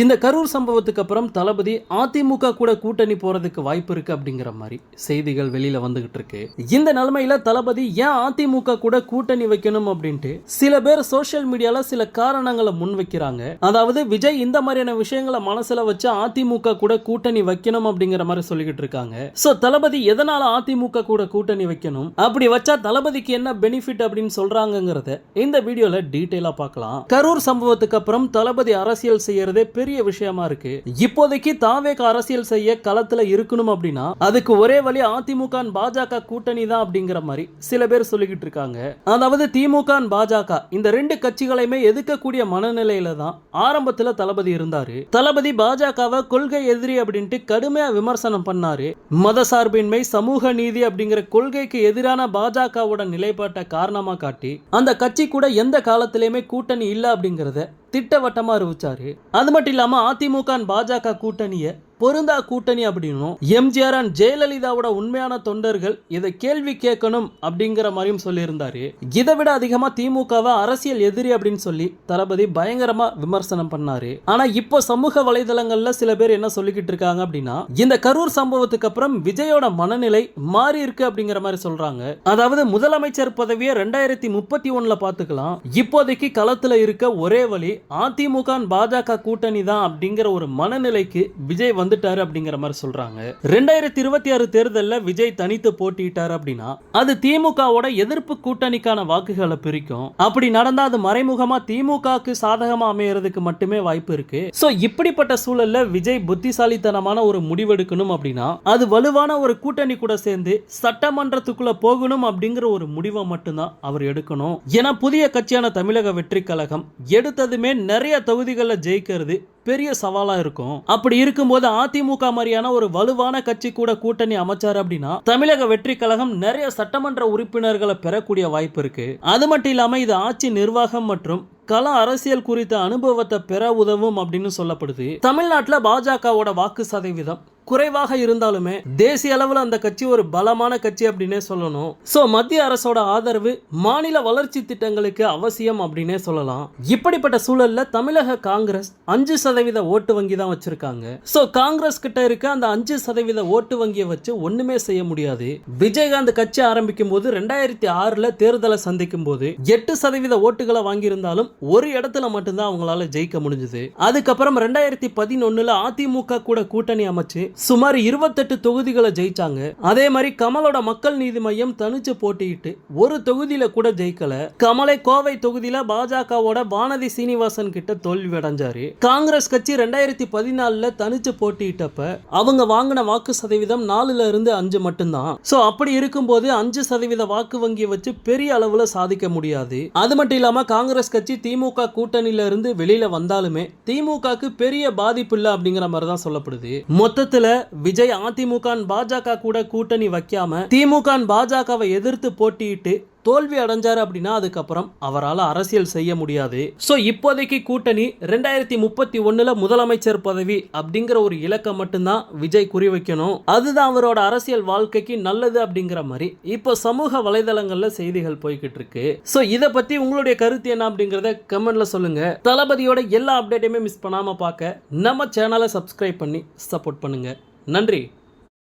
இந்த கரூர் சம்பவத்துக்கு அப்புறம் தளபதி அதிமுக கூட கூட்டணி போறதுக்கு வாய்ப்பு இருக்கு அப்படிங்கிற மாதிரி செய்திகள் வெளியில வந்துகிட்டு இருக்கு. இந்த நிலைமையில தளபதி ஏன் அதிமுக கூட கூட்டணி வைக்கணும் அப்படின்ட்டு சில பேர் சோசியல் மீடியால சில காரணங்களை முன் வைக்கிறாங்க அதாவது விஜய் இந்த மாதிரியான விஷயங்களை மனசுல வச்சு அதிமுக கூட கூட்டணி வைக்கணும் அப்படிங்கிற மாதிரி சொல்லிக்கிட்டு இருக்காங்க. சோ தளபதி எதனால அதிமுக கூட கூட்டணி வைக்கணும்? அப்படி வச்சா தளபதிக்கு என்ன பெனிஃபிட் அப்படின்னு சொல்றாங்கங்கிறத இந்த வீடியோல டீட்டெயிலா பார்க்கலாம். கரூர் சம்பவத்துக்கு அப்புறம் தளபதி அரசியல் செய்யறதே பெரிய விஷயமா இருக்கு. இப்போதைக்கு தாவேக அரசியல் செய்ய களத்துல இருக்கணும் அப்படின்னா அதுக்கு ஒரே வழி அதிமுக பாஜக கூட்டணி தான் அப்படிங்கிற மாதிரி சில பேர் சொல்லிக்கிட்டு இருக்காங்க. அதாவது திமுக பாஜக இந்த ரெண்டு கட்சிகளையுமே எதிர்க்கக்கூடிய மனநிலையில தான் ஆரம்பத்துல தளபதி இருந்தாரு. தளபதி பாஜகவை கொள்கை எதிரி அப்படின்ட்டு கடுமையா விமர்சனம் பண்ணாரு. மத சார்பின்மை சமூக நீதி அப்படிங்கிற கொள்கைக்கு எதிரான பாஜகவோட நிலைப்பாட்டை காரணமா காட்டி அந்த கட்சி கூட எந்த காலத்திலயுமே கூட்டணி இல்ல அப்படிங்கறத திட்டவட்டமாக அறிவிச்சாரு. அது மட்டும் இல்லாமல் அதிமுக பாஜக கூட்டணியை பொருந்தா கூட்டணி அப்படின்னும் எம்ஜிஆர் அண்ட் ஜெயலலிதாவோட உண்மையான தொண்டர்கள் இதை கேள்வி கேட்கணும் அப்படிங்கிற மாதிரியும் சொல்லியிருந்தாரு. இதை விட அதிகமா திமுகவை அரசியல் எதிரி அப்படின்னு சொல்லி தளபதி பயங்கரமா விமர்சனம் பண்ணாரு. ஆனா இப்போ சமூக வலைதளங்கள்ல சில பேர் என்ன சொல்லிக்கிட்டு இருக்காங்க அப்படின்னா இந்த கரூர் சம்பவத்துக்கு அப்புறம் விஜயோட மனநிலை மாறி இருக்கு அப்படிங்கிற மாதிரி சொல்றாங்க. அதாவது முதலமைச்சர் பதவியை ரெண்டாயிரத்தி முப்பத்தி ஒண்ணுல பாத்துக்கலாம் இப்போதைக்கு களத்துல இருக்க ஒரே வழி அதிமுக பாஜக கூட்டணி தான் அப்படிங்கிற ஒரு மனநிலைக்கு விஜய் வந்து வந்துட்டாரு அப்படிங்கிற மாதிரி சொல்றாங்க. ரெண்டாயிரத்தி இருபத்தி ஆறு தேர்தலில் விஜய் தனித்து போட்டியிட்டார் அப்படின்னா அது திமுகவோட எதிர்ப்பு கூட்டணிக்கான வாக்குகளை பிரிக்கும். அப்படி நடந்தா அது மறைமுகமா திமுகவுக்கு சாதகமா அமையறதுக்கு மட்டுமே வாய்ப்பு இருக்கு. சோ இப்படிப்பட்ட சூழல்ல விஜய் புத்திசாலித்தனமான ஒரு முடிவெடுக்கணும் அப்படின்னா அது வலுவான ஒரு கூட்டணி கூட சேர்ந்து சட்டமன்றத்துக்குள்ள போகணும் அப்படிங்கிற ஒரு முடிவை மட்டும்தான் அவர் எடுக்கணும். ஏன்னா புதிய கட்சியான தமிழக வெற்றி கழகம் எடுத்ததுமே நிறைய தொகுதிகளில் ஜெயிக்கிறது பெரிய சவாலா இருக்கும். அப்படி இருக்கும்போது அதிமுக மாதிரியான ஒரு வலுவான கட்சி கூட கூட்டணி அமைச்சார் அப்படின்னா தமிழக வெற்றி கழகம் நிறைய சட்டமன்ற உறுப்பினர்களை பெறக்கூடிய வாய்ப்பு இருக்கு. அது மட்டும் இல்லாம இது ஆட்சி நிர்வாகம் மற்றும் கல அரசியல் குறித்த அனுபவத்தை பெற உதவும் அப்படின்னு சொல்லப்படுது. தமிழ்நாட்டில் பாஜகவோட வாக்கு சதவீதம் குறைவாக இருந்தாலுமே தேசிய அளவில் அந்த கட்சி ஒரு பலமான கட்சி அப்படின்னே சொல்லணும். ஸோ மத்திய அரசோட ஆதரவு மாநில வளர்ச்சி திட்டங்களுக்கு அவசியம் அப்படின்னே சொல்லலாம். இப்படிப்பட்ட சூழல்ல தமிழக காங்கிரஸ் அஞ்சு சதவீத ஓட்டு வங்கி தான் வச்சிருக்காங்க. ஸோ காங்கிரஸ் கிட்ட இருக்க அந்த அஞ்சு சதவீத ஓட்டு வங்கியை வச்சு ஒண்ணுமே செய்ய முடியாது. விஜயகாந்த் கட்சி ஆரம்பிக்கும் போது ரெண்டாயிரத்தி ஆறுல தேர்தலை சந்திக்கும் போது எட்டு சதவீத ஓட்டுகளை வாங்கியிருந்தாலும் ஒரு இடத்துல மட்டும்தான் அவங்களால ஜெயிக்க முடிஞ்சது. அதுக்கப்புறம் ரெண்டாயிரத்தி பதினொன்னுல அதிமுக கூட கூட்டணி அமைச்சு சுமார் இருபத்தெட்டு தொகுதிகளை ஜெயிச்சாங்க. அதே மாதிரி கமலோட மக்கள் நீதி மையம் தனிச்சு போட்டியிட்டு ஒரு தொகுதியில கூட ஜெயிக்கல. கமலை கோவை தொகுதியில பாஜகவோட வானதி சீனிவாசன் கிட்ட தோல்வி அடைஞ்சாரு. காங்கிரஸ் கட்சி ரெண்டாயிரத்தி பதினாலுல தனிச்சு போட்டியிட்டப்ப அவங்க வாங்கின வாக்கு சதவீதம் நாலுல இருந்து அஞ்சு மட்டும்தான். சோ அப்படி இருக்கும்போது அஞ்சு சதவீத வாக்கு வங்கியை வச்சு பெரிய அளவுல சாதிக்க முடியாது. அது மட்டும் இல்லாம காங்கிரஸ் கட்சி திமுக கூட்டணியில இருந்து வெளியில வந்தாலுமே திமுகக்கு பெரிய பாதிப்பு இல்லை அப்படிங்கிற மாதிரி தான் சொல்லப்படுது. மொத்தத்தில் விஜய் அதிமுக பாஜக கூட கூட்டணி வைக்காம திமுக பாஜகவை எதிர்த்து போட்டியிட்டு தோல்வி அடைஞ்சார் அப்படின்னா அதுக்கப்புறம் அவரால் அரசியல் செய்ய முடியாது. ஸோ இப்போதைக்கு கூட்டணி ரெண்டாயிரத்தி முப்பத்தி ஒன்றில் முதலமைச்சர் பதவி அப்படிங்கிற ஒரு இலக்கை மட்டும்தான் விஜய் குறி வைக்கணும் அதுதான் அவரோட அரசியல் வாழ்க்கைக்கு நல்லது அப்படிங்கிற மாதிரி இப்போ சமூக வலைதளங்களில் செய்திகள் போய்கிட்டு இருக்கு. ஸோ இதை பற்றி உங்களுடைய கருத்து என்ன அப்படிங்கிறத கமெண்ட்ல சொல்லுங்க. தளபதியோட எல்லா அப்டேட்டையுமே மிஸ் பண்ணாமல் பார்க்க நம்ம சேனலை சப்ஸ்கிரைப் பண்ணி சப்போர்ட் பண்ணுங்க. நன்றி.